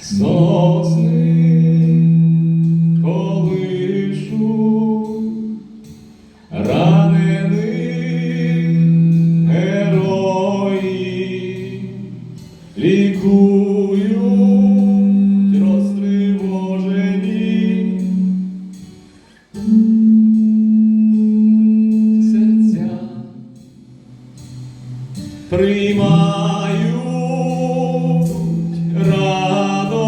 Сосни колишу ранених герої лікують приймають рано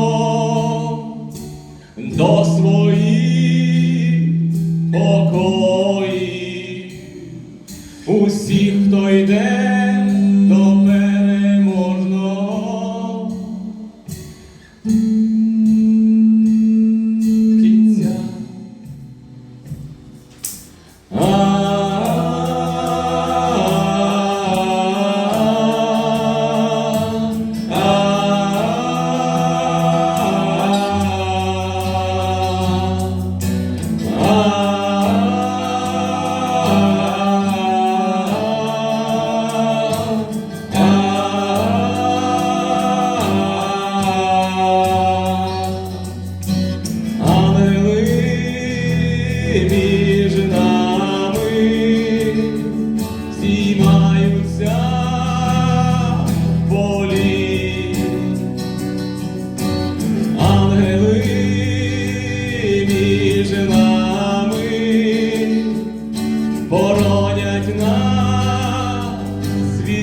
до своїх покоїв. Усіх, хто йде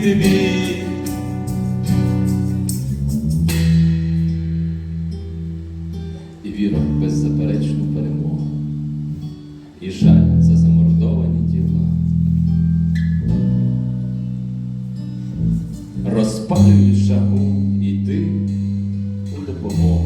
тобі. І віра в беззаперечну перемогу. І жаль за замордовані діла, розпалюєш жагу і ти у допомогу.